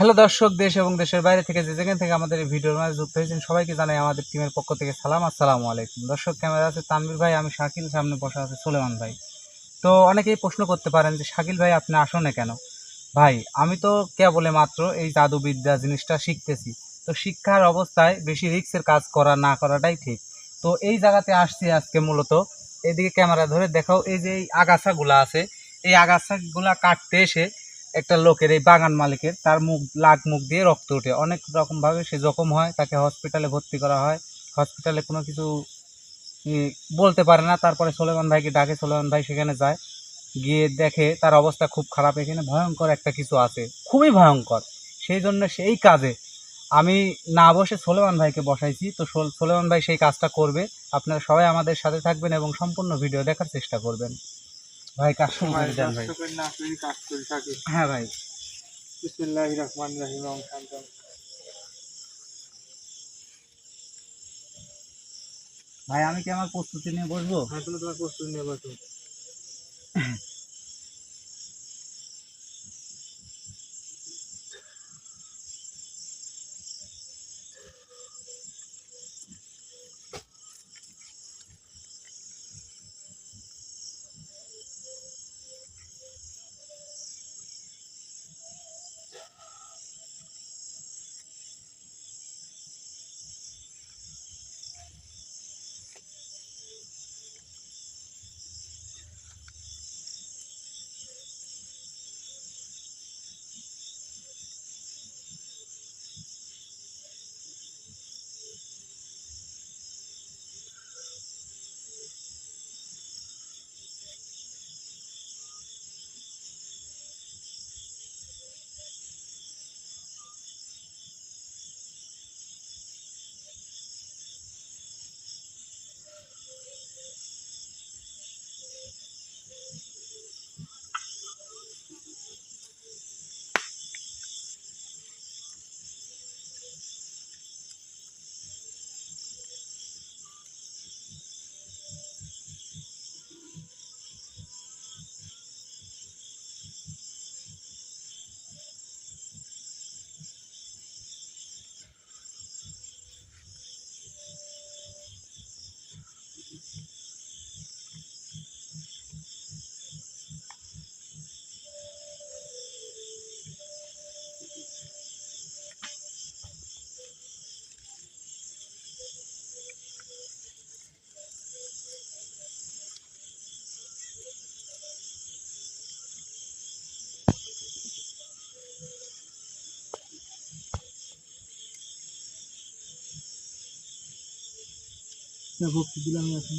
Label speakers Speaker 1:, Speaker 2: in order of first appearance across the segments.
Speaker 1: Hello দর্শক, দেশ এবং দেশের বাইরে থেকে যে যেখান থেকে আমাদের ভিডিওর মাঝে যুক্ত হয়েছেন, সবাইকে জানাই আমাদের টিমের পক্ষ থেকে সালাম, আসসালামু আলাইকুম। দর্শক, ক্যামেরা আছে তানবির ভাই, আমি শাকিল, সামনে বসা আছে সোলেমান ভাই। তো অনেকেই প্রশ্ন করতে পারেন যে, শাকিল ভাই, আপনি আসনে কেন? ভাই, আমি তো কেবলে মাত্র এই জাদুবিদ্যা জিনিসটা শিখতেছি। তো শিক্ষার অবস্থায় বেশি রিস্কের কাজ করা না করাটাই ঠিক। তো এই জায়গাতে আসছি আজকে মূলত। এদিকে ক্যামেরা ধরে দেখাও, এই যে এই আগাছাগুলা আছে, এই আগাছাগুলা কাটতে এসে একটা লোকের এই বাগান মালিকের, তার মুখ লাগ মুখ দিয়ে রক্ত ওঠে। অনেক রকমভাবে সে জখম হয়, তাকে হসপিটালে ভর্তি করা হয়। হসপিটালে কোনো কিছু বলতে পারে না। তারপরে সোলেমান ভাইকে ডাকে, সোলেমান ভাই সেখানে যায়। গিয়ে দেখে তার অবস্থা খুব খারাপ। এখানে ভয়ঙ্কর একটা কিছু আছে। খুবই ভয়ঙ্কর। সেই জন্য সেই কাজে আমি না বসে সোলেমান ভাইকে বসাইছি। তো সোল- সোলেমান ভাই সেই কাজটা করবে। আপনারা সবাই আমাদের সাথে থাকবেন এবং সম্পূর্ণ ভিডিও দেখার চেষ্টা করবেন। ভাই, কাজ করে ভাই।
Speaker 2: না কাজ করে থাকি
Speaker 1: হ্যাঁ ভাই।
Speaker 2: বিসমিল্লাহির রহমানির রহিম ওম
Speaker 1: ভাই, আমি কি আমার প্রস্তুতি নিয়ে বসবো?
Speaker 2: হ্যাঁ তুমি তোমার প্রস্তুতি নিয়ে বসো। ভক্তি দিলাম এখন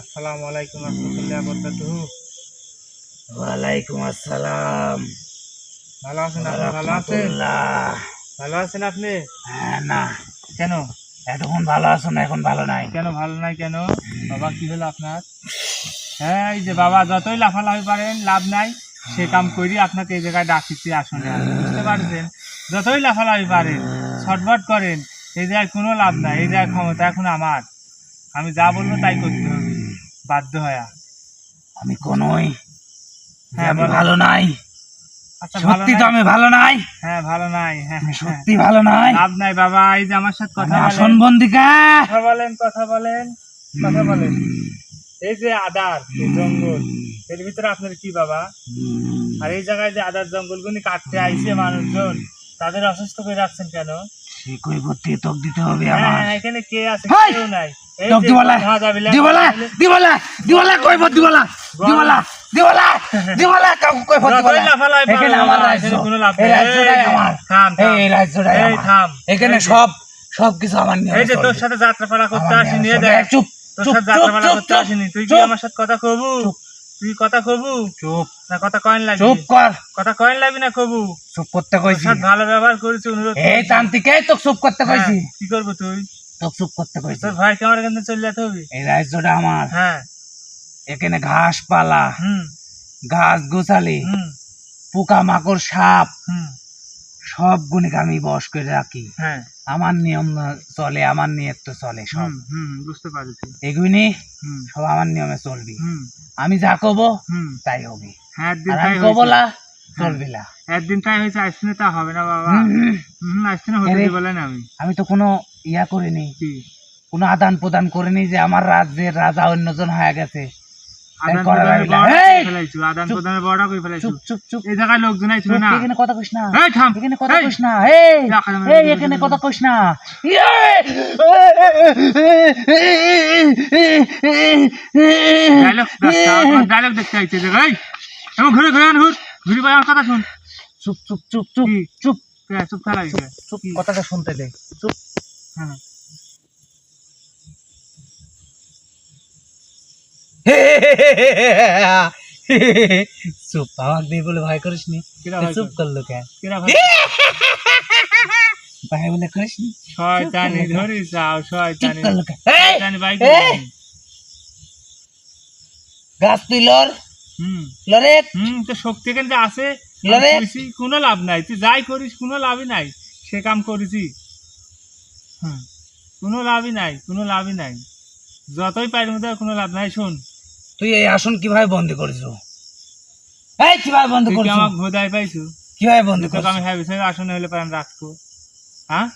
Speaker 2: আসসালামু আলাইকুম রহমতুল্লাহ
Speaker 1: ওয়ালাইকুম আসসালাম।
Speaker 2: ভালো আছেন আপনি? ভালো আছেন? ভালো আছেন আপনি?
Speaker 1: হ্যাঁ না।
Speaker 2: কেন?
Speaker 1: এতক্ষণ ভালো আছো না এখন ভালো নাই।
Speaker 2: কেন ভালো নাই কেন? বাবা কি হলো আপনার? হ্যাঁ এই যে বাবা যতই লাফালাফি পারেন লাভ নাই। সে কাম করি আপনাকে এই জায়গায় ডাকিছি আসনে। বুঝতে পারছেন? যতই লাফালাফি পারেন ছটফট করেন এই জায়গায় কোনো লাভ নাই এই জায়গায় ক্ষমতা এখন আমার। আমি যা বলব তাই করতে হবে। বাধ্য হয়া
Speaker 1: আমি কোনোই
Speaker 2: হ্যাঁ,
Speaker 1: আমি ভালো নাই।
Speaker 2: আচ্ছা
Speaker 1: সত্যি তো আমি ভালো নাই।
Speaker 2: হ্যাঁ ভালো নাই হ্যাঁ হ্যাঁ।
Speaker 1: সত্যি ভালো নাই।
Speaker 2: লাভ নাই বাবা এই যে আমার সাথে কথা
Speaker 1: আমি আসন বন্দিকা।
Speaker 2: কথা বলেন কথা বলেন কথা বলেন। এই যে আদার এই জঙ্গল এর ভিতরে আপনার কি বাবা? আর এই জায়গায় যে আদার জঙ্গলগুলি কাটতে আইছে মানুষজন তাদের অসুস্থ করে রাখছেন কেন?
Speaker 1: সে কই তক দিতে হবে
Speaker 2: হ্যাঁ,
Speaker 1: আমার।
Speaker 2: হ্যাঁ, এখানে কে আছে? কেউ নাই।
Speaker 1: কইব কাকু কইব এখানে আমার রাজ্য এই রাজ্যটাই আমার। এই রাজ্যটাই আমার এখানে সব সব কিছু আমার নিয়ে
Speaker 2: এই যে তোর সাথে যাত্রাপালা করতে
Speaker 1: নিয়ে
Speaker 2: দেখ
Speaker 1: চুপ
Speaker 2: তোর সাথে যাত্রাপালা করতে আসিনি তুই কি আমার সাথে কথা কবু। তুই কথা কবু।
Speaker 1: চুপ।
Speaker 2: না কথা কয়েন লাগবি।
Speaker 1: চুপ কর।
Speaker 2: কথা কয়েন লাগবি না কবু।
Speaker 1: চুপ করতে কইছি।
Speaker 2: ভালো ব্যবহার করেছি অনুরোধ
Speaker 1: এই তো চুপ করতে
Speaker 2: হ্যাঁ,
Speaker 1: কইছি।
Speaker 2: কি করব তুই?
Speaker 1: চুপ করতে কইছি
Speaker 2: তোর ভাইকে আমার এখান চলে যেতে হবে?
Speaker 1: এই রাজ্যটা আমার।
Speaker 2: হ্যাঁ।
Speaker 1: এখানে ঘাস পালা
Speaker 2: হুম।
Speaker 1: গাছ গোছালি
Speaker 2: হুম।
Speaker 1: পোকা মাকড় সাপ
Speaker 2: হুম।
Speaker 1: সব গুণিকে আমি বস করে রাখি।
Speaker 2: হ্যাঁ।
Speaker 1: আমার নিয়ম চলে আমার নিয়ত তো চলে সব।
Speaker 2: হুম বুঝতে পারছি। হুম।
Speaker 1: সব আমার নিয়মে চলবি।
Speaker 2: হুম।
Speaker 1: আমি যা কব
Speaker 2: হুম।
Speaker 1: তাই হবে।
Speaker 2: হ্যাঁ
Speaker 1: কবলা চলবি
Speaker 2: একদিন তাই হয়েছে তা হবে না বাবা।
Speaker 1: হুম,
Speaker 2: না হতে। আমি।
Speaker 1: আমি তো কোনো ইয়া করিনি। কোনো আদান প্রদান করিনি যে আমার রাজ্যের রাজা অন্যজন হয়ে গেছে। কথা কইস না। এখানে কথা! কইস না। এখানে কথা
Speaker 2: না।
Speaker 1: কইস না!
Speaker 2: ডায়লগ ডায়লগ দেখতে আইছে যে ঘুরে ঘুরে ঘুর ভাই আমার কথা শুন
Speaker 1: চুপ চুপ চুপ চুপ চুপ
Speaker 2: কে, চুপ থাকা
Speaker 1: চুপ কথাটা শুনতে দে চুপ
Speaker 2: হ্যাঁ
Speaker 1: চুপ আমাকে দিয়ে বলে ভয় করিস নি চুপ করল কেন
Speaker 2: ভাই
Speaker 1: বলে করিস নি
Speaker 2: শয়তানি ধরি যাও শয়তানি
Speaker 1: করল কেন
Speaker 2: ভাই
Speaker 1: গাছ তুই
Speaker 2: হুম
Speaker 1: লরে
Speaker 2: হুম তো শক্তি এখানে যে আছে।
Speaker 1: লরে?
Speaker 2: আমি করেছি, কোনো লাভ নাই। তুই যাই করিস কোনো লাভই নাই। সে কাম করেছি। কোনো লাভই নাই কোনো লাভই নাই। যতই পারি মধ্যে কোনো লাভ নাই শোন।
Speaker 1: তুই এই আসন কীভাবে বন্দি করিস এই কীভাবে বন্ধ
Speaker 2: তুই কি
Speaker 1: করিস
Speaker 2: আমাকে ভোদায় পাইছু?
Speaker 1: কীভাবে বন্ধ করিস
Speaker 2: আমি হ্যাঁ বিষয়ে আসনে হলে পারেন রাখব হ্যাঁ?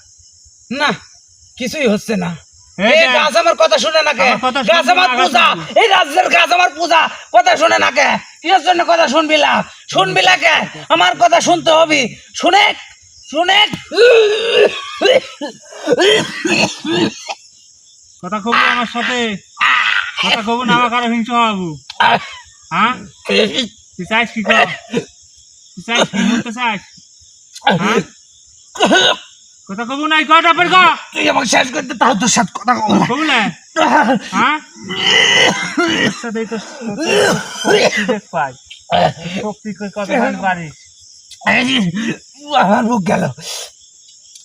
Speaker 1: না কিছুই হচ্ছে না। গাছ আমার কথা শুনে না কে? গাছ আমার পূজা। এই রাজ্যের গাছ আমার পূজা। কথা শুনে না কে? কিসের জন্য কথা শুনবি না? কে? আমার কথা শুনতে হবে। শুনে শুনে
Speaker 2: কথা কবু আমার সাথে? কথা কবু না আমার কারও হিংসা হবু হ্যাঁ? তুই চাইস কি কর? তুই চাইস কি? বলতে চাইস? হ্যাঁ? কথা কব নাই কয় তারপর ক?
Speaker 1: তুই আমাকে শেষ করতে তাও তোর সাথে কথা কব
Speaker 2: কব না? হ্যাঁ? সাথেই তো দেখ পাই। শক্তি কই কথা পারিস
Speaker 1: আমার মুখ গেল।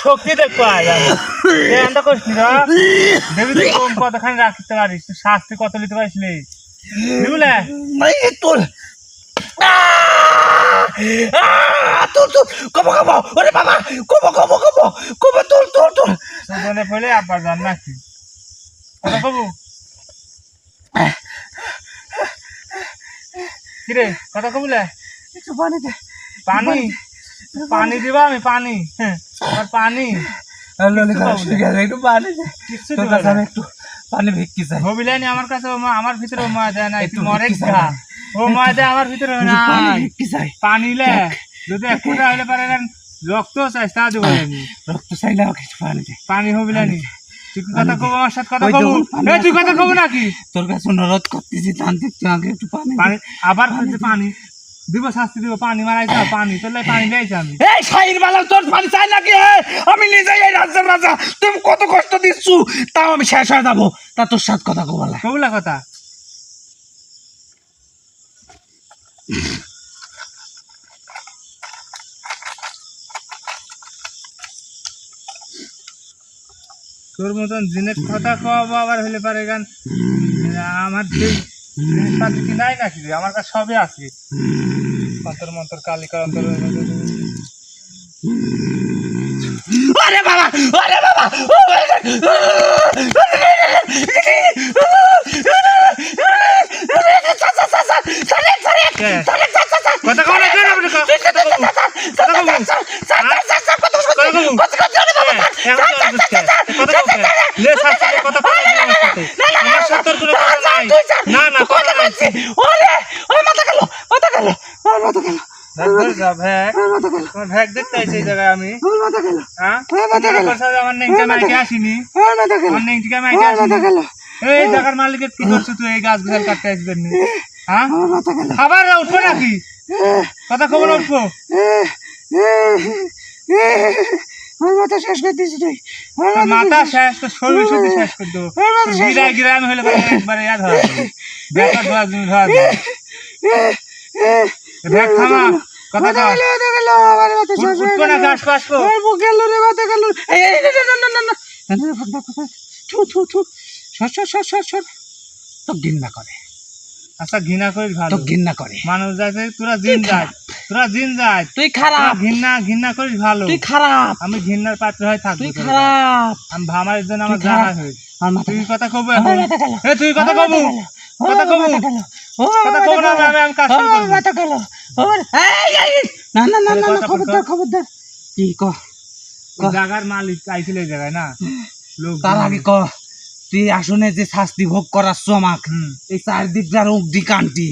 Speaker 2: শক্তি করিস নি দেবী তুই কম কতখানি রাখতে পারিস তুই শাস্তি কত নিতে পারিসলি? বুঝলে?
Speaker 1: তোর তোর তোর কবো কবো ওরে বাবা কবো কবো কবো কবো তোর তোর
Speaker 2: আব্বার জান নাকি? কবু কিরে কথা কবুলে
Speaker 1: একটু পানি দে।
Speaker 2: পানি? পানি দিবা আমি পানি। হ্যাঁ আর পানি।
Speaker 1: একটু একটু ভিক্ষি চাই।
Speaker 2: হবিলানি আমার কাছে আমার ভিতরে ও ময়দা নাই
Speaker 1: একটু
Speaker 2: মরে খা।
Speaker 1: চাই।
Speaker 2: ও ময়দা আমার ভিতরে
Speaker 1: একটু ভিক্ষি চাই।
Speaker 2: পানি লে যদি এক ফুটা হলে পারে রক্ত চাই তা দেবো
Speaker 1: রক্ত চাইলে আমাকে একটু পানি দে।
Speaker 2: পানি হবিলানি কথা কব আমার সাথে কথা
Speaker 1: ওই
Speaker 2: কব?
Speaker 1: দেখুন, পানি
Speaker 2: এই তুই কথা কব নাকি?
Speaker 1: তোর কাছে অনুরোধ করতেছি তান্ত্রিক তুই আমাকে একটু পানি দে।
Speaker 2: পানি আবার পানি। দিব শাস্তি দিব পানি পানি তোর পানি লাইছে আমি।
Speaker 1: এই শাহির বেলা তোর পানি চাই নাকি? আমি নিজেই এই রাজ্যের রাজা। তুমি কত কষ্ট দিচ্ছ? তাও আমি শেষ হয়ে যাব। তা তোর সাথে কথা কবলা
Speaker 2: কবুলা কথা। তোর মতন জিনের কথা কওয়াবো আবার হলে পারে গান। আমার জিনিসপাতি কি নাই নাকি রে? আমার কাছে সবই আছে অন্তর মন্তর কালিকা অন্তর
Speaker 1: আরে বাবা আরে বাবা
Speaker 2: কথা কও না কেন আপনি কা- কথা কও। কথা কও। হ্যাঁ? কথা কও। কে? এখন তো অবস্থা কে? কথা কও কে? লে শাস্তি দে, কথা কও না আমার সাথে। আমার সাথে তোর কোনো কথা নাই। না, না, কথা নাই। ভ্যাগ ধরে যা, ভ্যাগ। তোমার ভ্যাগ দেখতে আইছি এই জায়গায় আমি। হ্যাঁ? আমার নেংটা মাইকে আসিনি? আমার নেংটিকা মাইকে আসিনি? এই জায়গার মালিকের কি করছ তুই? এই গাছ গুছাল কাটতে আসবেন নি? হ্যাঁ? আবার উঠবো নাকি? কথা খবর উঠবো তোর মাথা শেষ তো শরীর শুদ্ধ শেষ করে দেবো। গিরায় গিরায় হলে একবারে ইয়া ধরা ব্যাপার ধরা তুমি ধরা ব্যাগ থামা। কথা কও উঠবো না ঘাস ফাস কো
Speaker 1: ঘৃণা করে
Speaker 2: আচ্ছা ঘৃণা করিস ভালো
Speaker 1: তো ঘৃণা করে
Speaker 2: মানুষ যাচ্ছে তোরা জিন যায় তোরা জিন যায়
Speaker 1: তুই খারাপ
Speaker 2: ঘৃণা ঘৃণা করিস ভালো
Speaker 1: তুই খারাপ
Speaker 2: আমি ঘৃণার পাত্র হয়ে থাকব
Speaker 1: তুই খারাপ
Speaker 2: আমি ভামার জন্য আমার জানা। হয়েছে তুই কথা কব
Speaker 1: আমার
Speaker 2: তুই কথা কব কথা কব কথা কব না আমি আমি কাজ শুরু করব।
Speaker 1: মাথা এই, এই, এই, না না না না না,
Speaker 2: কথা বল,
Speaker 1: খবরদার খবরদার। কি ক?
Speaker 2: ওই মালিক আইছিল এই জায়গায় না? লোক
Speaker 1: তার আগে ক? তুই আসনে যে শাস্তি ভোগ করাচ্ছ আমাক এই চারদিকটার উগডি কান্টি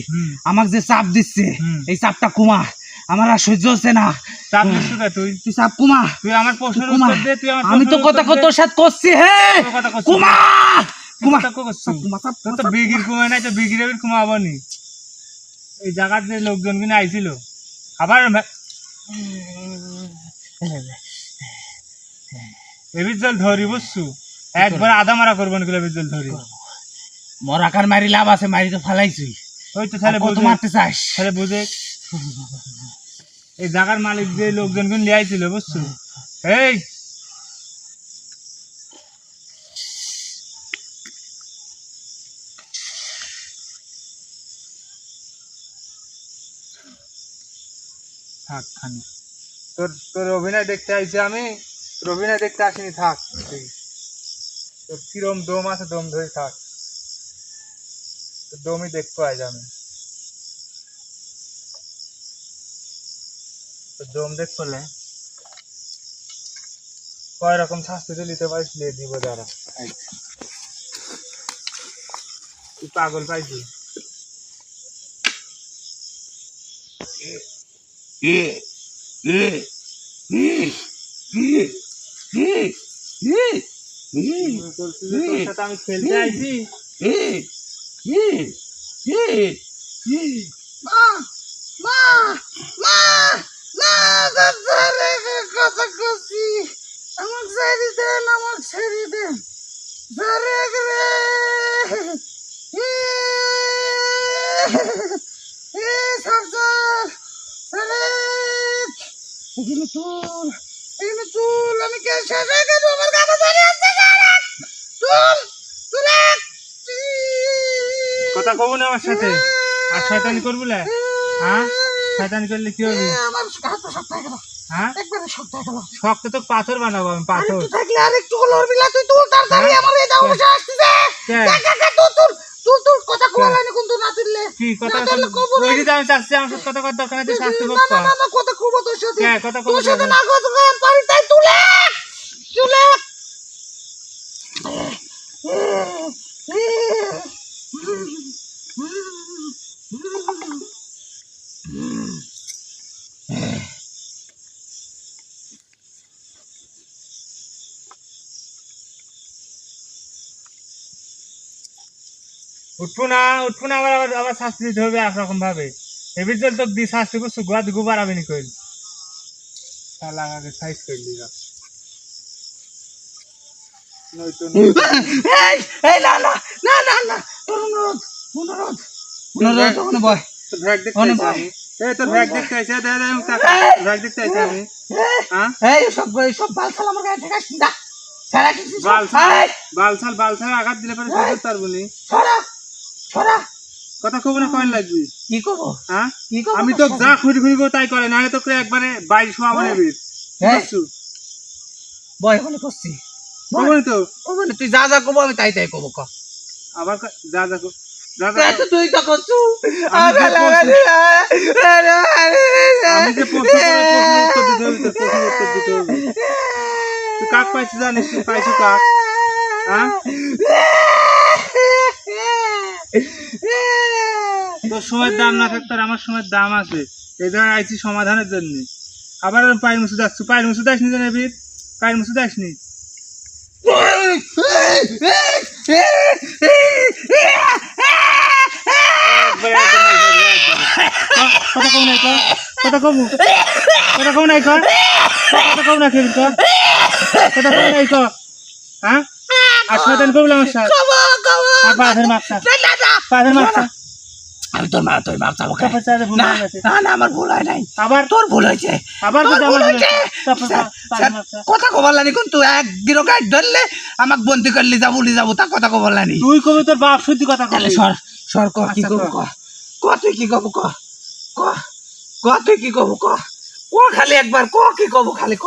Speaker 1: আমাক যে চাপ দিচ্ছে এই চাপটা কুমা। আমার আর সহ্য হচ্ছে না।
Speaker 2: চাপ দিচ্ছ তুই?
Speaker 1: তুই চাপ কুমা।
Speaker 2: তুই আমার প্রশ্নের উত্তর দে তুই আমার
Speaker 1: আমি তো কথা। তোর সাথে করছি হে! কুমা! কুমা
Speaker 2: কথা কো করছি?
Speaker 1: কুমা চাপ,
Speaker 2: তোর
Speaker 1: কুমা
Speaker 2: তো বিগির কুমায় নাই তো বিগির এবির কুমাবো এই জায়গার যে লোকজন কিনে আইছিল। আবার এবির জল ধরি বুঝছু? একবার আধা মারা করব নাকি এবির জল ধরি?
Speaker 1: মরাকার মারি লাভ আছে মারি তো ফালাইছি।
Speaker 2: ওই তো তাহলে বুঝে
Speaker 1: মারতে চাস?
Speaker 2: তাহলে বুঝে এই জায়গার মালিক যে লোকজন কিনে লিয়ে আইছিল বুঝছু? এই থাক খানি তোর তোর অভিনয় দেখতে আইছি আমি, তোর অভিনয় দেখতে আসিনি, থাক। তোর কিরম দম আছে, দম ধরে থাক। তোর দমই দেখতে আইজ আমি। তোর দম দেখ করলে। কয় রকম শাস্তি নিতে পারিস, নিয়ে দিব যারা তুই পাগল পাইছি বলছি যে তোর সাথে আমি খেলতে আইছি
Speaker 1: মা মা মা মা কথা কছি আমাক ছেড়ে দেন আমাক ছেড়ে দেন ধরে রে এ সরে এখানে তুল এখানে তুল আমি কে শেষ হয়ে গেল আমার গানা ধরে আসছে তুল তুলে
Speaker 2: কথা কব না আমার সাথে? আর শয়তানি করব? হ্যাঁ? শয়তানি করলে কি হবে?
Speaker 1: আমার হাত শক্ত হয়ে গেল।
Speaker 2: হ্যাঁ?
Speaker 1: একবারে শক্ত গেল।
Speaker 2: শক্ত তো পাথর বানাবো আমি পাথর।
Speaker 1: থাকলে তুই তুল তাড়াতাড়ি
Speaker 2: হ্যাঁ?
Speaker 1: আমার এই দাও বসে তুল তুল তুল কথা কোয়া কিন্তু না তুললে
Speaker 2: কি কথা ওই আমি চাচ্ছি আমার সাথে কথা কথা দরকার নেই শাস্তি ভোগ
Speaker 1: না না না না কথা খুব তোর সাথে।
Speaker 2: কে, কথা
Speaker 1: তোর সাথে
Speaker 2: না।
Speaker 1: কথা কই পারি তাই তুলে। তুলে।
Speaker 2: উঠবো না উঠবো না আবার আবার আবার শাস্তি দিতে হবে একরকম ভাবে এবির জল তো দি শাস্তি করছ গোয়াদ গোবার আবেনি কইল শালা আগে সাইজ করে দিলাম নয়তো
Speaker 1: এই এই না না না না না তোর অনুরোধ অনুরোধ। অনুরোধ ওখানে বয়
Speaker 2: তোর ভ্যাগ দেখতে
Speaker 1: অনেক
Speaker 2: আইছি এই তোর ভ্যাগ দেখতে আইছি? দে দে আমি দেখতে আইছি আমি? হ্যাঁ?
Speaker 1: এই সব সব বাল খাল আমার গায়ে ঠেকাস না সারা কিছু
Speaker 2: বাল
Speaker 1: এই,
Speaker 2: বালছাল বালছাল আঘাত দিলে পরে নি।
Speaker 1: ছড়া। ছড়া
Speaker 2: কথা কব না কয়েন লাগবি।
Speaker 1: কি কব?
Speaker 2: হ্যাঁ?
Speaker 1: কি কব?
Speaker 2: আমি তো যা খুঁড়ি খুঁড়ি তাই করে নাহলে তোকে একবারে বাইশ শোয়া মনে
Speaker 1: হ্যাঁ। বয় করছি।
Speaker 2: তো।
Speaker 1: বলে তুই যা যা কব আমি তাই তাই কব ক।
Speaker 2: আবার যা যা।
Speaker 1: তো তুই তো করছু।
Speaker 2: কাক পাইছিস জানিস তুই পাইছিস কাক? হ্যাঁ? তোর সময়ের দাম না থাকতে আমার সময়ের দাম আছে। এই জায়গায় আইছি সমাধানের জন্য। আবার পায়ের মুসুদ আসছো পায়ের মুসুদ আসনি জানে বীর? পায়ের মুসুদ আসনি কথা কম নাই হ্যাঁ? সমাধান আমার সাথে। আর পাথর পাথর
Speaker 1: আমি তোর মা তোর বাপ না না না আমার ভুল হয় নাই।
Speaker 2: আবার?
Speaker 1: তোর ভুল হয়েছে।
Speaker 2: আবার
Speaker 1: ভুল হয়েছে? কথা কবার লানি কোন? তুই গাইড ধরলে আমাকে বন্দি করলি যাব লি যাব তা কথা কবার লানি
Speaker 2: তুই কবি তোর বাপ সত্যি কথা কবি।
Speaker 1: সর সর ক কি কব
Speaker 2: ক।
Speaker 1: ক? ক তুই কি কব ক? ক ক তুই কি কব ক? ক খালি একবার ক কি কব খালি ক?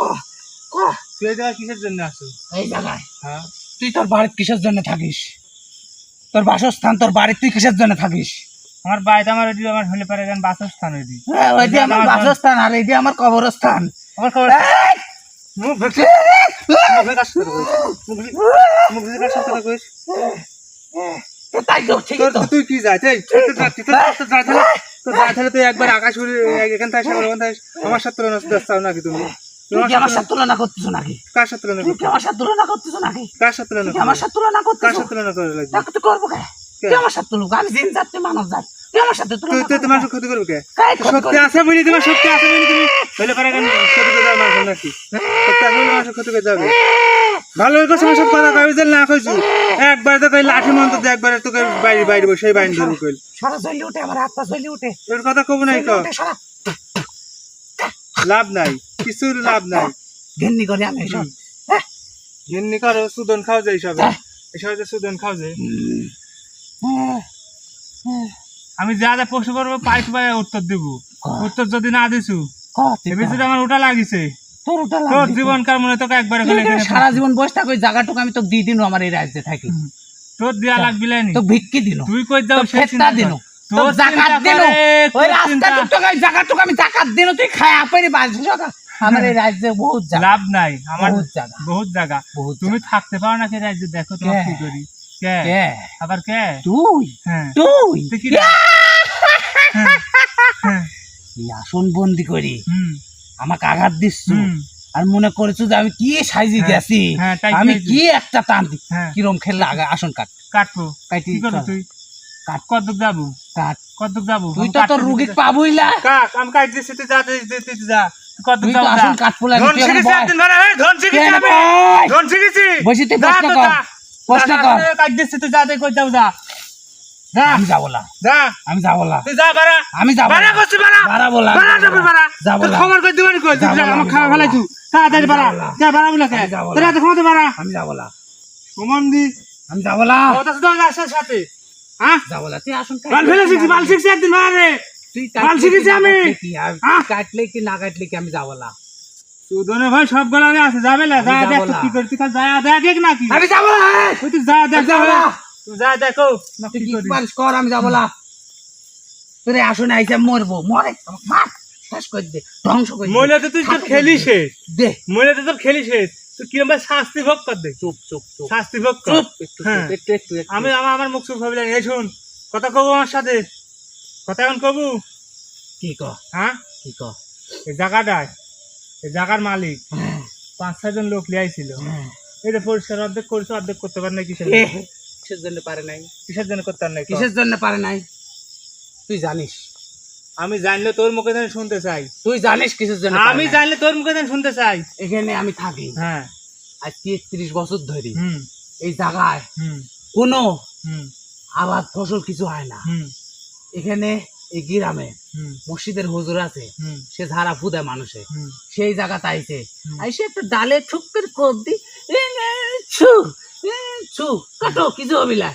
Speaker 1: ক।
Speaker 2: তুই এই জায়গায় কিসের জন্য
Speaker 1: এই জায়গায়।
Speaker 2: হ্যাঁ।
Speaker 1: তুই তোর বাড়ির কিসের জন্য থাকিস? তোর বাসস্থান তোর বাড়ির তুই কিসের জন্য থাকিস?
Speaker 2: আমার বাড়িতে আমার ওইদিকে আমার হলে পারে গান বাসস্থান
Speaker 1: হ্যাঁ, ওই যে আমার
Speaker 2: আমার-
Speaker 1: বাসস্থান। আর এই আমার কবরস্থান।
Speaker 2: আমার খবর
Speaker 1: এই!
Speaker 2: মুখ ভেঙে মুখ ভেঙে কাজ করে মুখ ভেঙে কাজ করে কইস
Speaker 1: তাই তো ঠিক
Speaker 2: তোর
Speaker 1: তো।
Speaker 2: তুই কি যাই তুই তুই তো তুই তো তো যাই তাহলে তো যাই তাহলে তুই একবার আকাশ উড়ে এখান থেকে সাগর ওখান থেকে আমার সাথে করতে চাও নাকি তুমি?
Speaker 1: তুই আমার সাথে তুলনা করতেছো নাকি?
Speaker 2: কার সাথে তুলনা
Speaker 1: তুই
Speaker 2: করতে
Speaker 1: কি আমার সাথে তুলনা করতেছো নাকি?
Speaker 2: কার সাথে তুলনা
Speaker 1: আমার সাথে তুলনা
Speaker 2: কার সাথে তুলনা করে লাগবে?
Speaker 1: তাকে তো করব কে? তুই আমার সাথে তুলুক আমি জিন যাচ্ছে মানব যাত তুই আমার সাথে তুলনা
Speaker 2: তুই তোমার ক্ষতি করবে কে? শক্তি আছে বলি তোমার শক্তি আছে বলি তুমি। হইলে পারে কেন ক্ষতি করে আমার নাকি? শক্তি আছে বলে মানুষের ক্ষতি করে যাবে? ভালো হয়ে গেছে সব কথা যে না? কইছু একবার তো কই লাঠি মন্ত্র দিয়ে একবার তোকে বাইরে বাইরে বসে সেই বাইরে ধরবো কইল
Speaker 1: সারা জ্বলি উঠে আমার হাত পা উঠে।
Speaker 2: কথা কব নাই
Speaker 1: সারা।
Speaker 2: লাভ নাই কিছুর লাভ নাই
Speaker 1: ঘেন্নি করে আমি এসব।
Speaker 2: গিন্নি করো সুদন খাও যে এইসব
Speaker 1: হ্যাঁ।
Speaker 2: এইসব যে সুদন খাও যে।
Speaker 1: হ্যাঁ, হ্যাঁ।
Speaker 2: আমি যা যা প্রশ্ন করব পাইপ পাই উত্তর দিব উত্তর যদি না দিছু এবার আমার ওটা লাগিছে
Speaker 1: তোর ওটা
Speaker 2: তোর
Speaker 1: তো।
Speaker 2: জীবন কার মনে তোকে একবারে
Speaker 1: তুই
Speaker 2: ফেলে
Speaker 1: তো
Speaker 2: এখানে
Speaker 1: সারা জীবন বসে থাকো জায়গাটুকু আমি তোকে দিয়ে দিনু আমার এই রাজ্যে থাকি
Speaker 2: তোর দেয়া লাগবি লাইনি
Speaker 1: তো ভিক্ষি দিনু
Speaker 2: তুই কই যাও কর।
Speaker 1: দিনু
Speaker 2: তোর
Speaker 1: তোর জাকাত
Speaker 2: চিন্তা
Speaker 1: ওই
Speaker 2: তোর চিন্তা-
Speaker 1: রাস্তাটুকু ওই আমি জাকাত দিনু তুই খায় আপনি বাঁচবি সকাল আমার এই রাজ্যে বহুত জায়গা।
Speaker 2: লাভ নাই আমার
Speaker 1: বহুত জায়গা।
Speaker 2: বহুত জায়গা। তুমি থাকতে পারো না কে রাজ্যে দেখো তোমার
Speaker 1: কি?
Speaker 2: করি। কে? আবার কে?
Speaker 1: তুই?
Speaker 2: হ্যাঁ।
Speaker 1: তুই!
Speaker 2: হ্যাঁ,
Speaker 1: এই আসন বন্দি করি। আমাকে আঘাত দিচ্ছ। আর মনে করেছ যে আমি কি সাইজি
Speaker 2: হ্যাঁ,
Speaker 1: গেছি?
Speaker 2: হ্যাঁ,
Speaker 1: আমি কি একটা টান
Speaker 2: হ্যাঁ।
Speaker 1: কিরম খেললে আসন কাট।
Speaker 2: কাটবো।
Speaker 1: কাটি
Speaker 2: তুই?
Speaker 1: কাট
Speaker 2: কত যাব?
Speaker 1: কাট
Speaker 2: কত যাব?
Speaker 1: তুই তো তোর রুগী পাবই না।
Speaker 2: কাক আমি কাট দিচ্ছি তুই যা তুই তুই- তুই যা। কত যাব যা।
Speaker 1: কাট পোলা
Speaker 2: ধন শিখেছি একদিন ধরে এই, ধন শিখেছি আমি। ধন শিখেছি
Speaker 1: বসে তুই প্রশ্ন কর। প্রশ্ন কর।
Speaker 2: কাট দিচ্ছি তুই যা তুই কই যাব যা। যা।
Speaker 1: আমি যাব না।
Speaker 2: যা।
Speaker 1: আমি যাব না।
Speaker 2: তুই যা বাড়া।
Speaker 1: আমি যাব
Speaker 2: বাড়া
Speaker 1: না
Speaker 2: করছি বাড়া
Speaker 1: বাড়াবো না,
Speaker 2: বাড়া
Speaker 1: যাব
Speaker 2: বাড়া।
Speaker 1: যাব না।
Speaker 2: খবর কই দিবানি কই?
Speaker 1: যাব
Speaker 2: আমার খাওয়া
Speaker 1: যাব
Speaker 2: ফেলাই তুই তাড়াতাড়ি বাড়া। যা বাড়া বলে কে
Speaker 1: আমি যাব না।
Speaker 2: তোরা তো খবর বাড়া।
Speaker 1: আমি যাব না।
Speaker 2: সুমন দি।
Speaker 1: আমি যাব না।
Speaker 2: কথা শুধু সাথে। হ্যাঁ
Speaker 1: যাব না তুই আসন কাট
Speaker 2: বাল ফেলে শিখছি বাল শিখছি একদিন বাড়া
Speaker 1: তুই
Speaker 2: বাল শিখেছি আমি।
Speaker 1: কাটলে কি? আর? কাটলে কি না কাটলে কি আমি যাব
Speaker 2: সুদনে ভাই সব গলারে আছে যাবে না? যা দেখ
Speaker 1: যাব
Speaker 2: তো
Speaker 1: না।
Speaker 2: কি করতে খালি যা দেখ নাকি
Speaker 1: আমি যাব না
Speaker 2: ওই যা দেখ
Speaker 1: যাব
Speaker 2: তুই যা দেখো না কি
Speaker 1: কি পারিস কর আমি যাব না। তোরে আসনে আইসা মরবো। মরে মার শেষ করে দে ধ্বংস করে দে।
Speaker 2: মহিলা তো তুই তোর খেলিস
Speaker 1: দে। দে।
Speaker 2: মহিলা তো তোর খেলিস কিরম ভাই শাস্তি ভোগ কর দে।
Speaker 1: চুপ চুপ চুপ।
Speaker 2: শাস্তি ভোগ কর।
Speaker 1: চুপ একটু
Speaker 2: হ্যাঁ।
Speaker 1: একটু।
Speaker 2: আমি আমার আমার মুখ চুপ ভাবলাম এই শুন কথা কবু আমার সাথে? কথা এখন কবু?
Speaker 1: কি ক?
Speaker 2: হ্যাঁ?
Speaker 1: কি ক?
Speaker 2: এই জায়গাটায় এই জায়গার মালিক।
Speaker 1: হ্যাঁ,
Speaker 2: পাঁচ ছয়জন লোক লিয়াইছিল। এটা পরিষ্কার অর্ধেক করছে অর্ধেক করতে পারে না কিসের
Speaker 1: কিসের জন্য পারে নাই?
Speaker 2: কিসের জন্য করতে পারে নাই
Speaker 1: কিসের জন্য পারে নাই? তুই জানিস।
Speaker 2: আমি জানলে তোর মুখে যেন শুনতে চাই।
Speaker 1: তুই জানিস কিসের জন্য
Speaker 2: আমি জানলে তোর মুখে যেন শুনতে চাই।
Speaker 1: এখানে আমি থাকি।
Speaker 2: হ্যাঁ।
Speaker 1: আজকে একত্রিশ বছর ধরে এই জায়গায় কোনো আবাদ ফসল কিছু হয় না। এখানে এই গ্রামে মসজিদের হুজুর আছে।
Speaker 2: হুম।
Speaker 1: সে ধারা ফুদে মানুষে। সেই জায়গাতে আইছে।
Speaker 2: হুম।
Speaker 1: আইসে একটা ডালে ঠুক করে কোপ দি ছু ছু কাটো কিছু হবি না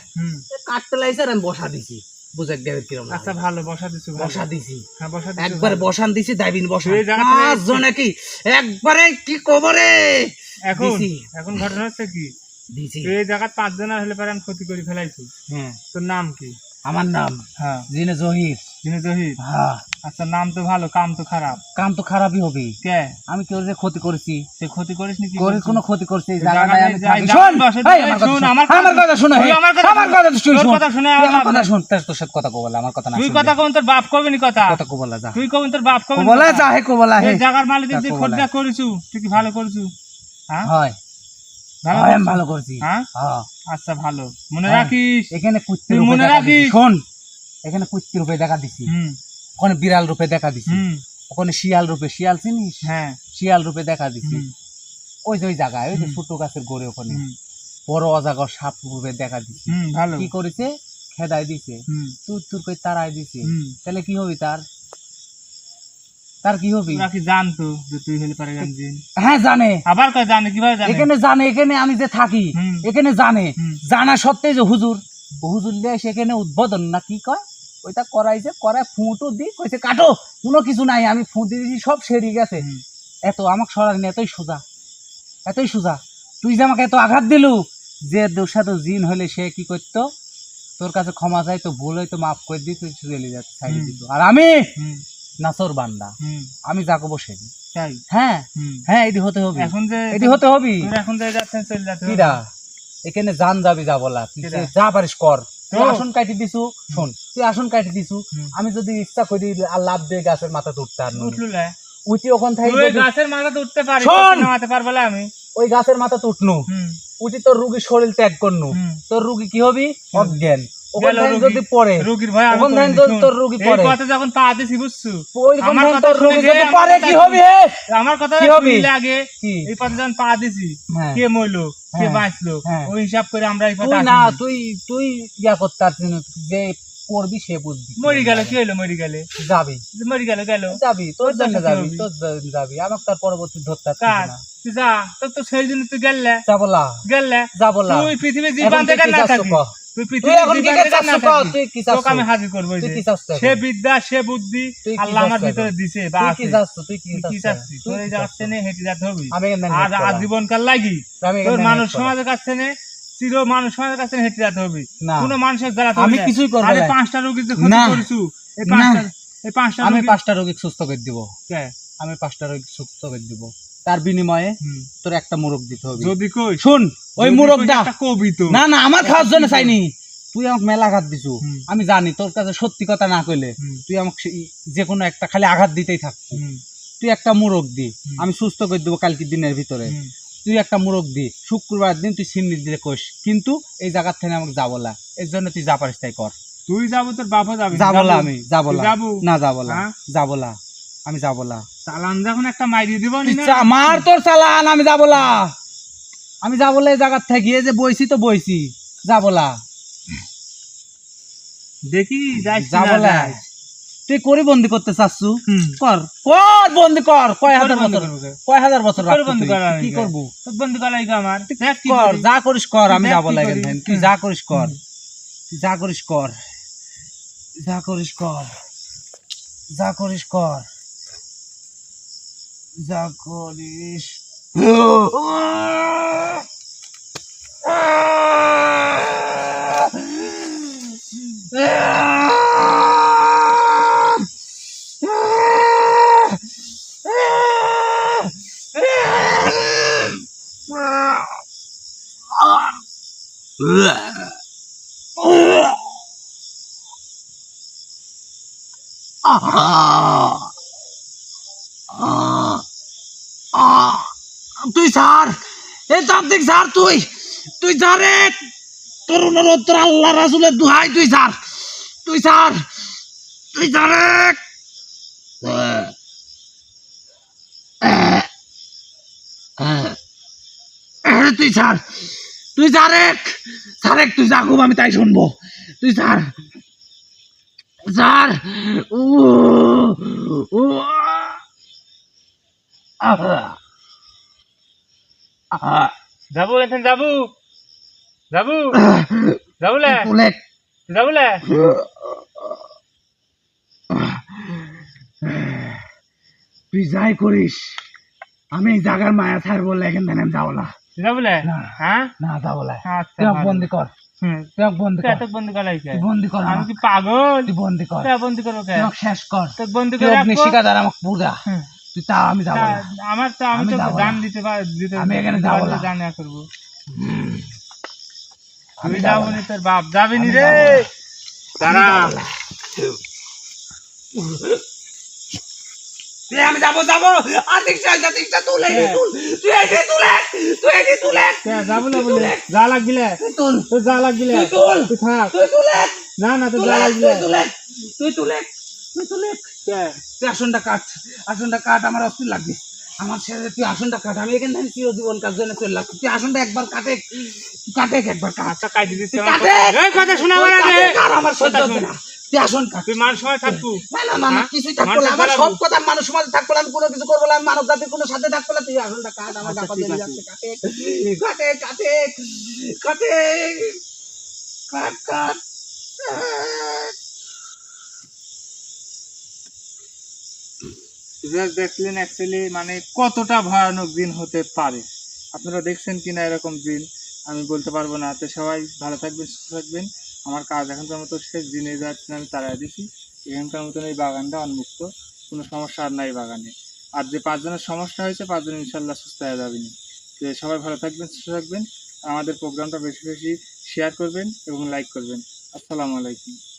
Speaker 1: কাটতে লাইছে আর আমি বসা দিছি। বুঝাক দেবের কিরম
Speaker 2: আচ্ছা ভালো বসা দিছো
Speaker 1: বসা দিছি।
Speaker 2: হ্যাঁ বসা দিছো
Speaker 1: একবারে বসান দিছি দাইবিন বসান।
Speaker 2: এই জায়গা থেকে-
Speaker 1: পাঁচ জনে কি? একবারে কি কবরে?
Speaker 2: এখন। এখন ঘটনা হচ্ছে কি?
Speaker 1: দিছি।
Speaker 2: এই পাঁচ হলে পারে আমি ক্ষতি করে ফেলাইছি।
Speaker 1: হ্যাঁ।
Speaker 2: তোর নাম কি?
Speaker 1: আমার নাম
Speaker 2: হ্যাঁ।
Speaker 1: জিনে জহির।
Speaker 2: জিনে জহির?
Speaker 1: হ্যাঁ।
Speaker 2: আচ্ছা নাম তো ভালো কাম তো খারাপ।
Speaker 1: কাম তো খারাপই হবে।
Speaker 2: কে?
Speaker 1: আমি কেউ যে ক্ষতি করেছি।
Speaker 2: তুই ক্ষতি করিস নি
Speaker 1: কোনো ক্ষতি। শোন, আমার কথা
Speaker 2: শোন, আমার
Speaker 1: কথা
Speaker 2: আমার কথা শোন।
Speaker 1: কথা শোন,
Speaker 2: তোর কথা শুনে
Speaker 1: তুই
Speaker 2: আমার
Speaker 1: কথা শোন তোর তোর সাথে কথা কবলা আমার কথা না
Speaker 2: তুই কথা কোন তোর বাপ কবে নি কথা?
Speaker 1: কথা কবলা যা।
Speaker 2: তুই কবে তোর বাপ কবে কথা?
Speaker 1: যা হে কবলা হে।
Speaker 2: এই জায়গার মালিকের যে
Speaker 1: কবলা।
Speaker 2: করেছু তুই কি ভালো করেছু? হ্যাঁ?
Speaker 1: হয়।
Speaker 2: ভালো
Speaker 1: ভালো করছি।
Speaker 2: হ্যাঁ?
Speaker 1: হ্যাঁ।
Speaker 2: আচ্ছা ভালো। মনে
Speaker 1: হ্যাঁ।
Speaker 2: রাখিস?
Speaker 1: এখানে কুত্তির রূপে
Speaker 2: মনে
Speaker 1: দেখা
Speaker 2: রাখিস।
Speaker 1: শোন। এখানে কুত্তির রূপে দেখা দিছি।
Speaker 2: হুম।
Speaker 1: ওখানে বিড়াল রূপে দেখা দিছি। ওখানে শিয়াল রূপে শিয়াল চিনিস?
Speaker 2: হ্যাঁ।
Speaker 1: শিয়াল রূপে দেখা দিছি। ওই যে ওই জায়গায় ওই যে ছোট গাছের গোড়ে ওখানে। বড় অজাগর সাপ রূপে দেখা দিছি।
Speaker 2: ভালো।
Speaker 1: কি করেছে? খেদাই দিছে। তুর তুর করে তারাই দিছে। তাহলে কি হবে তার? তার কি হবে?
Speaker 2: তোরা কি জানতো যে তুই হলে পারে গান
Speaker 1: হ্যাঁ জানে।
Speaker 2: আবার কয় জানে কীভাবে জানে?
Speaker 1: এখানে জানে এখানে আমি যে থাকি। এখানে জানে। জানা সত্ত্বে যে হুজুর। হুজুর দিয়ে সেখানে উদ্বোধন না কি কয়? ওইটা করাইছে করায় ফুঁটো দি কইছে কাটো কোনো কিছু নাই আমি ফুঁ দিয়ে দিয়েছি সব সেরে গেছে। এত আমাকে সরানি এতই সোজা এতই সোজা। তুই যে আমাকে এত আঘাত দিলু যে দোষাদ জিন হলে সে কি করতো? তোর কাছে ক্ষমা চাই তো ভুল হয়তো মাফ করে দিই তুই চলে যাচ্ছে সাইডে
Speaker 2: হুম।
Speaker 1: দিত। আর আমি নাসর বান্দা আমি যাকে বসে
Speaker 2: তাই?
Speaker 1: হ্যাঁ। হ্যাঁ এটি হতে হবে।
Speaker 2: এখন যে
Speaker 1: এটি হতে হবে।
Speaker 2: এখন যে যাচ্ছেন চলে যাচ্ছে
Speaker 1: কিরা? এখানে জান যাবি যা বলা? যে পারিস কর।
Speaker 2: তো?
Speaker 1: আসন কাটি দিছু শোন তুই আসন কাটি দিছু আমি যদি ইচ্ছা করি আর লাভ দিয়ে গাছের মাথা উঠতে আর। উঠি ওখান থেকে
Speaker 2: গাছের মাথা উঠতে
Speaker 1: পারি!
Speaker 2: নামাতে পারব আমি?
Speaker 1: ওই গাছের মাথা
Speaker 2: তুটনু
Speaker 1: উঠি তোর রুগীর শরীর ত্যাগ করনু। তোর রুগী কি হবি? অজ্ঞান। যদি পড়ে
Speaker 2: রোগীর ভয় আমি
Speaker 1: ওখান তোর-
Speaker 2: শোন।
Speaker 1: তোর
Speaker 2: এই কথা যখন পা দিছি বুঝছ? আমার কথা
Speaker 1: তোর
Speaker 2: যে
Speaker 1: যদি পড়ে কি হবে?
Speaker 2: আমার কথা
Speaker 1: কি হবে?
Speaker 2: শুনলে আগে
Speaker 1: কি?
Speaker 2: এই পথে যখন পা দিছি
Speaker 1: হ্যাঁ।
Speaker 2: কে মইলো কে
Speaker 1: হ্যাঁ।
Speaker 2: বাঁচলো?
Speaker 1: হ্যাঁ।
Speaker 2: ওই হিসাব করে আমরা এই পথে
Speaker 1: না তুই তুই ইয়া করতে পারছিস যে পড়বি সে বুঝবি।
Speaker 2: মরি গেল কি হইল মরি গেলে?
Speaker 1: যাবি।
Speaker 2: মরি গেল গেল।
Speaker 1: যাবি তোর জন্য যাবি তোর জন্য যাবি। আমাকে তার পরবর্তী ধরতে
Speaker 2: কার?
Speaker 1: না।
Speaker 2: তুই যা তোর তো সেই জন্য তুই গেলে।
Speaker 1: যাবলা
Speaker 2: গেলে।
Speaker 1: যাবলা
Speaker 2: তুই পৃথিবীর জীবন থেকে না থাকি? তুই পৃথিবীর হাজির করব সে বিদ্যা সে বুদ্ধি আল্লাহ আমার ভিতরে দিছে বা
Speaker 1: তুই? তুই কি?
Speaker 2: চাচ্ছিস? তোর এই যাচ্ছে? হেঁটে যেতে হবে। আর আজীবন কাল লাগি। তোর মানুষ সমাজের কাছে নে চির মানুষ সমাজের কাছে হেঁটে যেতে হবে। কোনো মানুষের দ্বারা
Speaker 1: আমি কিছুই করব
Speaker 2: আরে পাঁচটা রোগীর যে ক্ষতি
Speaker 1: না।
Speaker 2: এই পাঁচটা এই পাঁচটা
Speaker 1: আমি পাঁচটা রোগী সুস্থ করে দিব। আমি পাঁচটা রোগী সুস্থ করে দিব। তার বিনিময়ে তোর একটা মুরগ দিতে হবে।
Speaker 2: যদি কই?
Speaker 1: শুন ওই মুরগটা
Speaker 2: কবি তো।
Speaker 1: না না আমার খাওয়ার জন্য চাইনি। তুই আমাকে মেলা আঘাত দিছু। আমি জানি তোর কাছে সত্যি কথা না কইলে তুই আমাকে যে কোনো একটা খালি আঘাত দিতেই থাকবি তুই একটা মুরগ দি। আমি সুস্থ করে দেবো কালকে দিনের ভিতরে। তুই একটা মুরগ দি। শুক্রবার দিন তুই সিন্নি দিলে কোষ। কিন্তু এই জায়গার থেকে আমাকে যাব না। এর জন্য তুই যা পারিস তাই কর।
Speaker 2: তুই যাব তোর বাবা যাবে
Speaker 1: যাব আমি যাব না।
Speaker 2: যাব?
Speaker 1: না যাব না।
Speaker 2: হ্যাঁ?
Speaker 1: যাব না। আমি যাব না
Speaker 2: চালান যখন একটা মাইরি দিব
Speaker 1: মার তোর চালান আমি যাব না আমি যাব না এই জায়গার থেকে এই যে বইছি তো বইছি। যাব না
Speaker 2: দেখি যাই
Speaker 1: যাব না তুই করি বন্দি করতে চাচ্ছু কর। কর বন্দি কর। কয় হাজার বছর? কয় হাজার বছর
Speaker 2: করে বন্দি? করা
Speaker 1: কি করব?
Speaker 2: তোর বন্ধু আমার।
Speaker 1: কর যা করিস কর আমি যাব লাগে তুই যা করিস কর। যা করিস কর। যা করিস কর। যা করিস কর। যা করিস তুই স্যার, এই তান্ত্রিক স্যার তুই তুই স্যার রে তোর অনুরোধ তোর আল্লাহ রাসুলের দুহাই তুই স্যার তুই স্যার তুই স্যার রে তুই স্যার তুই স্যার এক স্যার এক তুই আমি তাই শুনব। তুই স্যার স্যার ও ও আহা
Speaker 2: যাব এখান যাব। যাব।
Speaker 1: তুই যাই করিস। আমি জাগার মায়া ছাড়বো এখান থেকে আমি
Speaker 2: যাবলা যাবলে?
Speaker 1: না।
Speaker 2: হ্যাঁ?
Speaker 1: যাবলে
Speaker 2: আচ্ছা,
Speaker 1: তুই বন্দি কর। তুই বন্দি কর।
Speaker 2: বন্দি
Speaker 1: কর বন্দি কর
Speaker 2: আমি কি পাগল?
Speaker 1: বন্দি কর। শেষ কর।
Speaker 2: বন্দি কর নিশিকা
Speaker 1: দ্বারা আমাকে তুই তা আমি যাব
Speaker 2: তা-
Speaker 1: না
Speaker 2: আমার তো আমি
Speaker 1: আমি
Speaker 2: তো
Speaker 1: যাব
Speaker 2: গান
Speaker 1: না।
Speaker 2: দিতে পার দিতে
Speaker 1: আমি এখানে যাব
Speaker 2: পারলে
Speaker 1: না।
Speaker 2: গান ইয়া করব।
Speaker 1: আমি
Speaker 2: আমি
Speaker 1: যাব
Speaker 2: যাব
Speaker 1: না।
Speaker 2: নি তোর বাপ। যাবি নি
Speaker 1: আমি
Speaker 2: রে
Speaker 1: যাব না।
Speaker 2: দাঁড়া।
Speaker 1: তুই আমি যাব যাব। আর দিকটা যা দিকটা তুলে নি, তুল। তুই এসে তুলে। তুই এসে তুলে।
Speaker 2: কে, যাব না বলে। যা লাগলে
Speaker 1: তুই তুল।
Speaker 2: তোর যা লাগলে
Speaker 1: তুই তুল।
Speaker 2: তুই থাক।
Speaker 1: তুই তুলে।
Speaker 2: না না তোর
Speaker 1: তুলে
Speaker 2: যা লাগলে
Speaker 1: তুই তুলে। তুই তুলে। তুই তুলে।
Speaker 2: কে?
Speaker 1: তুই আসনটা কাট আসনটা কাট আমার অস্থির লাগবে। আমার ছেলে তুই আসনটা কাট আমি এখান থেকে চিরজীবন কাজ জন্য চলে লাগছে তুই আসনটা একবার কাটে কাটে একবার কাট।
Speaker 2: কাটি দিচ্ছি
Speaker 1: কাটে।
Speaker 2: কথা- শোনা আমার
Speaker 1: কাটে, সহ্য হচ্ছে না। তুই আসন কাট।
Speaker 2: তুই সময় থাকব।
Speaker 1: না না না না
Speaker 2: হ্যাঁ?
Speaker 1: কিছুই থাকব না। আমার সব কথা মানুষ সমাজে থাকব না কোনো কিছু করব না মানব জাতির কোনো সাথে থাকব না। তুই আসনটা কাট আমার
Speaker 2: আচ্ছা।
Speaker 1: যাচ্ছে কাটে কাটে কাট কাট
Speaker 2: দেখলেন অ্যাকচুয়ালি মানে কতটা ভয়ানক দিন হতে পারে। আপনারা দেখছেন কি না এরকম দিন আমি বলতে পারব না। তো সবাই ভালো থাকবেন, সুস্থ থাকবেন। আমার কাজ এখনকার মতো শেষ দিনে যাচ্ছে আমি তাড়াই দিছি। এখানকার মতন এই বাগানটা উন্মুক্ত। কোনো সমস্যা আর নাই বাগানে। আর যে পাঁচজনের সমস্যা হয়েছে, পাঁচজন ইনশাল্লাহ সুস্থ হয়ে যাবেন। তো সবাই ভালো থাকবেন, সুস্থ থাকবেন। আমাদের প্রোগ্রামটা বেশি বেশি শেয়ার করবেন এবং লাইক করবেন। আসসালামু আলাইকুম।